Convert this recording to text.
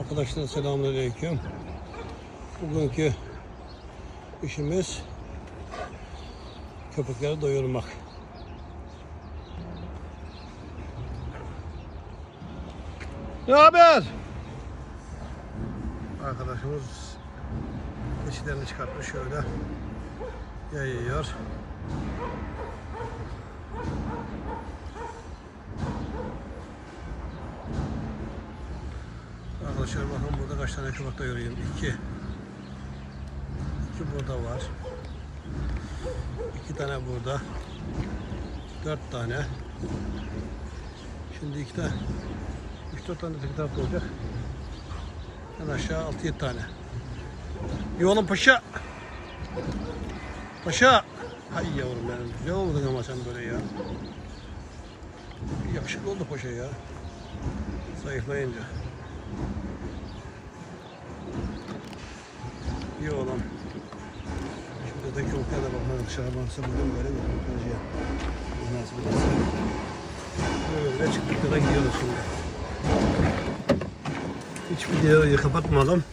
Arkadaşlar selamünaleyküm. Bugünkü işimiz köpekleri doyurmak. Ne haber? Arkadaşımız keçilerini çıkartmış şöyle yayıyor. Arkadaşlar bakın burada kaç tane köpek doyurayım? İki. İki burada var. İki tane burada. Dört tane. Şimdi iki tane. Üç dört tane de tek tarafta olacak. En aşağı altı yedi tane. İyi oğlum paşa. Paşa. Hay yavrum benim. Güzel olmadın ama sen böyle ya. Yakışıklı oldu paşa ya. Zayıflayınca. İyi oğlum. Şurada da köpekler de bakmak baksa bugün böyle bir köpekler Nasıl burası? Böyle çıktık da gidiyoruz şimdi. Hiç videoyu kapatmadım.